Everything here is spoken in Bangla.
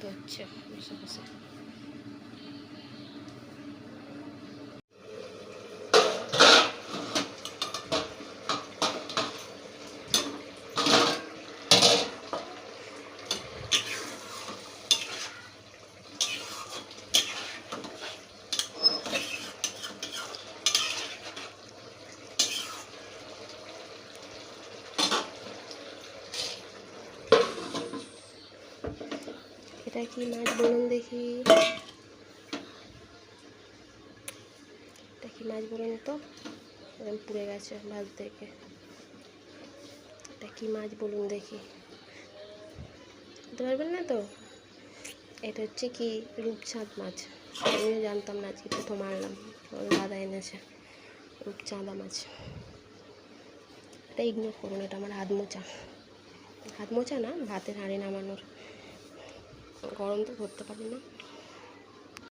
করতে হচ্ছে বসে বসে এটা কি মাছ বলুন দেখি। এটা কি মাছ বলুন তো? এরকম পুড়ে গেছে ভাজ থেকে। এটা কি মাছ বলুন দেখি। পারবেন না তো? এটা হচ্ছে কি রূপচাঁদ মাছ। আমিও জানতাম না আজকে প্রথম আনলাম। দাদা এনেছে রূপচাঁদা মাছ। এটা ইগনোর করুন, এটা আমার হাত মোচা হাত মোচা না, ভাতের হাঁড়ি নামানোর। গরম তো ধরতে পারি না।